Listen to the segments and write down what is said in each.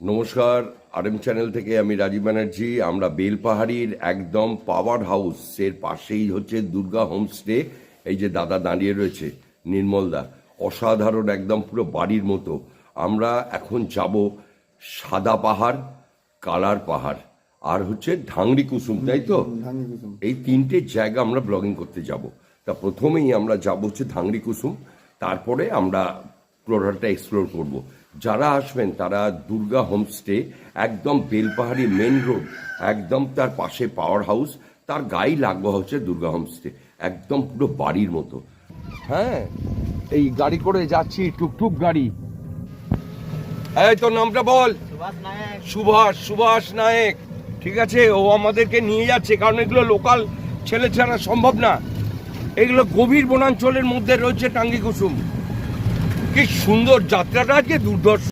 নমস্কার RM channel থেকে আমি রাজীব ব্যানার্জি। আমরা বেলপাহাড়ির একদম পাওয়ার হাউস এর পাশেই হচ্ছে দুর্গা হোমস্টে এই যে দাদা দাঁড়িয়ে রয়েছে নির্মলদা অসাধারণ একদম পুরো বাড়ির মতো। আমরা এখন যাব সাদা পাহাড় কালার পাহাড় আর হচ্ছে ঢাংরি কুসুম তাই তো? এই তিনটে জায়গা আমরা ব্লগিং করতে যাব। তা প্রথমেই আমরা যাব হচ্ছে ধাংরি কুসুম তারপরে আমরা পুরোটা এক্সপ্লোর করব। যারা আসবেন তারা দুর্গা হোমস্টে একদম বেলপাহাড়ি মেন রোড একদম তার পাশে পাওয়ার হাউস তার গায়ে লাগবা হচ্ছে দুর্গা হোমস্টে একদম পুরো বাড়ির মতো। হ্যাঁ এই গাড়ি করে যাচ্ছি টুকটুক গাড়ি। এই তোর নামটা বল। সুভাষ সুভাষ সুভাষ নায়েক। ঠিক আছে ও আমাদেরকে নিয়ে যাচ্ছে কারণ এগুলো লোকাল ছেলে ছাড়া সম্ভব না। এগুলো গভীর বনাঞ্চলের মধ্যে রয়েছে টাঙ্গি কুসুম। কি সুন্দর যাত্রাটা আজকে দুর্ধর্ষ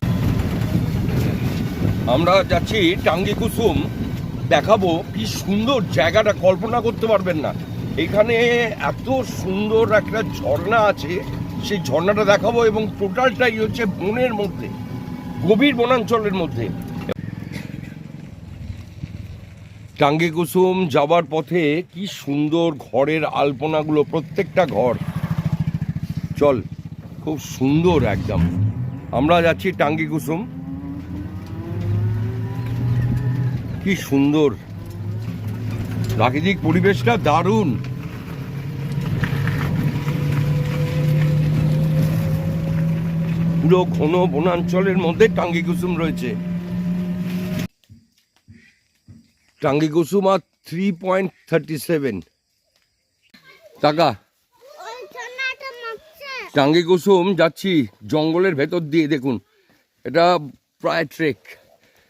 আমরা যাচ্ছি টাঙ্গি কুসুম দেখাবো কি সুন্দর জায়গাটা, কল্পনা করতে পারবেন না। এখানে এত সুন্দর একটা ঝর্ণা আছে। সেই ঝর্ণাটা দেখাবো এবং টোটালটাই হচ্ছে বনের মধ্যে, গভীর বনাঞ্চলের মধ্যে। টাঙ্গি কুসুম যাবার পথে কি সুন্দর ঘরের আলপনাগুলো, প্রত্যেকটা ঘর। চল। খুব সুন্দর একদম। আমরা যাচ্ছি টাঙ্গি কুসুম। কি সুন্দর। প্রাকৃতিক পরিবেশটা দারুণ। পুরো ঘন বনাঞ্চলের মধ্যে টাঙ্গি কুসুম রয়েছে। টাঙ্গি কুসুম আর থ্রি পয়েন্ট থার্টি সেভেন টাকা। টাঙ্গি কুসুম যাচ্ছি জঙ্গলের ভেতর দিয়ে দেখুন। এটা প্রায় ট্রেক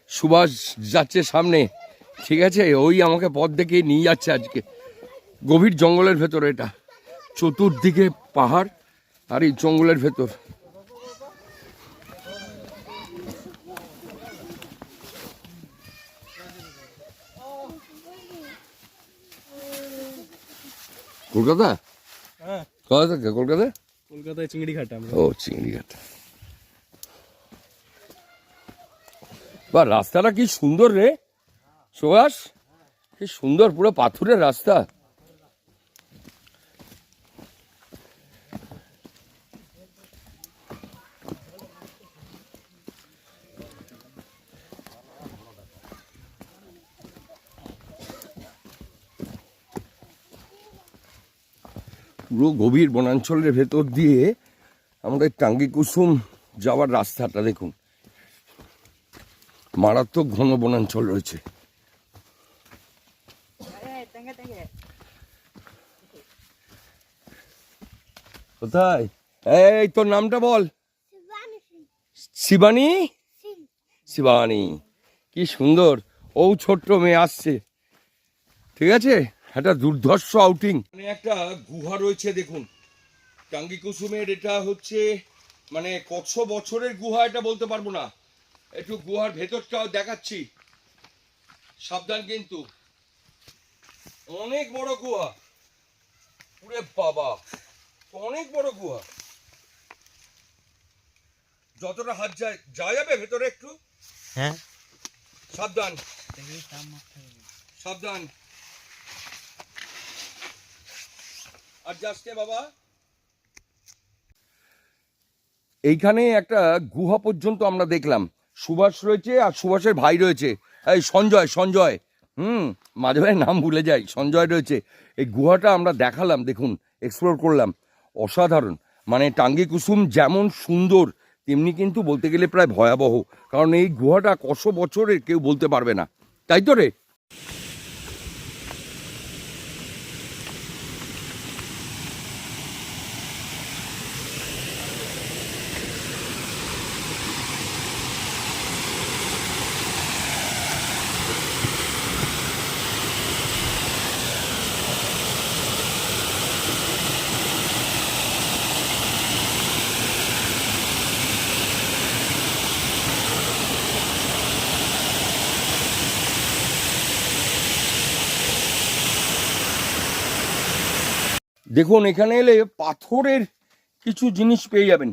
সুভাষ যাচ্ছে সামনে। ঠিক আছে? ওই আমাকে পথ দেখে নিয়ে যাচ্ছে আজকে। গভীর জঙ্গলের ভেতর এটা। চতুর্দিকে পাহাড় আর এই জঙ্গলের ভেতর। কলকাতা? হ্যাঁ। কোথা থেকে কলকাতা? কলকাতায় চিংড়ি ঘাট আমরা। ও, চিংড়িঘাটা। বা রাস্তাটা কি সুন্দর রে। সুভাষ, কি সুন্দর পুরো পাথুরের রাস্তা। পুরো গভীর বনাঞ্চলের ভেতর দিয়ে আমাদের টাঙ্গি কুসুম যাওয়ার রাস্তাটা দেখুন। মারাত্মক ঘন বনাঞ্চল রয়েছে। কোথায়? এই তোর নামটা বল। শিবানী? শিবানী। কি সুন্দর। ও ছোট্ট মেয়ে আসছে। ঠিক আছে? একটা দুর্ধর্ষ আউটিং মানে একটা গুহা রয়েছে দেখুন। টাঙ্গি কুসুমের এটা হচ্ছে মানে কত বছরের গুহা এটা বলতে পারব না। একটু গুহার ভেতরটাও দেখাচ্ছি। সাবধান কিন্তু। অনেক বড় গুহা। পুরে বাবা অনেক বড় গুহা। যতটা হাত যায় যা যাবে ভেতরে একটু? হ্যাঁ। সাবধান। সাবধান। এইখানে একটা গুহা পর্যন্ত আমরা দেখলাম। সুভাষ রয়েছে আর সুভাষের ভাই রয়েছে। এই সঞ্জয় সঞ্জয়। হুম, মাঝে মাঝে নাম ভুলে যাই। সঞ্জয় রয়েছে। এই গুহাটা আমরা দেখালাম, দেখুন এক্সপ্লোর করলাম। অসাধারণ। মানে টাঙ্গি কুসুম যেমন সুন্দর, তেমনি কিন্তু বলতে গেলে প্রায় ভয়াবহ। কারণ এই গুহাটা কত বছরের কেউ বলতে পারবে না। তাই তো রে? দেখুন এখানে এলে পাথরের কিছু জিনিস পেয়ে যাবেন।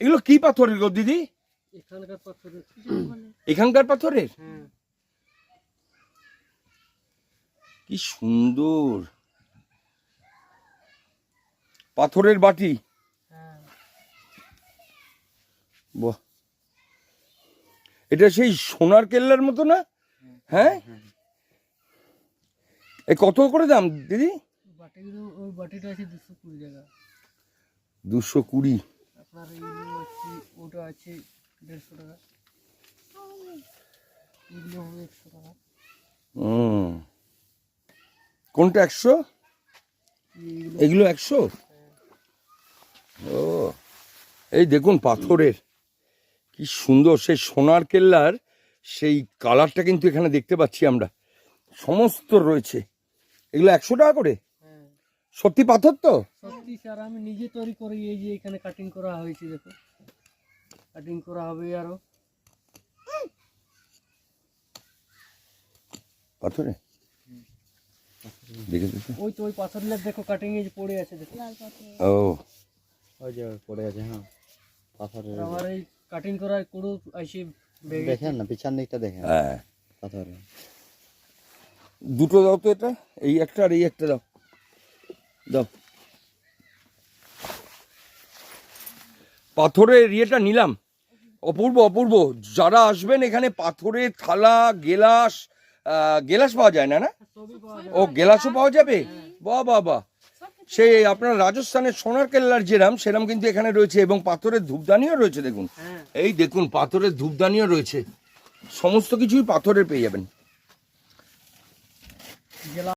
এগুলো কি পাথরের গো দিদি? এখানকার পাথরের এখানকার পাথরের? হ্যাঁ। কি সুন্দর। পাথরের বাটি। হ্যাঁ। বাহ। এটা সেই সোনার কেল্লার মতো না? হ্যাঁ? এ কত করে দাম দিদি? বাটিগুলো ওই বাটিটা আছে দুশো কুড়ি টাকা। দুশো কুড়ি? আপনার এইগুলো আছে ওটা আছে দেড়শো টাকা। এগুলো হবে একশো টাকা। হুম কোনটা একশো? এগুলো একশো? ও এই দেখুন পাথরের। কি সুন্দর সেই সোনার কেল্লার সেই কালারটা কিন্তু এখানে দেখতে পাচ্ছি আমরা। সমস্ত রয়েছে। এগুলো একশো টাকা করে? সত্যি পাথর তো? সত্যি স্যার আমি নিজে তৈরি করি এই যে এখানে কাটিং করা হয়েছে দেখো। কাটিং করা হবে আরও। পাথরে? দেখে দেখে। ওই তো ওই পাথরগুলো দেখো কাটিং এই পড়ে আছে দেখো। ও। ওই যে পড়ে আছে হ্যাঁ। আমার এই কাটিং করা কুড়ো আছে ব্যাগে দেখেন না পিছন দিকটা দেখেন। হ্যাঁ। পাথরে। দুটো দাও তো এটা এই একটা আর এই একটা দাও। দাও। পাথরের ইয়েটা নিলাম। অপূর্ব অপূর্ব। যারা আসবেন এখানে পাথরের থালা গেলাস গেলাস পাওয়া যায় না না? ও গেলাসও পাওয়া যাবে? বাহ বাহ বাহ। সেই আপনার রাজস্থানের সোনার কেল্লার যেরাম সেরাম কিন্তু এখানে রয়েছে এবং পাথরের ধূপদানিও রয়েছে দেখুন। হ্যাঁ। এই দেখুন পাথরের ধূপদানিও রয়েছে। সমস্ত কিছুই পাথরের পেয়ে যাবেন।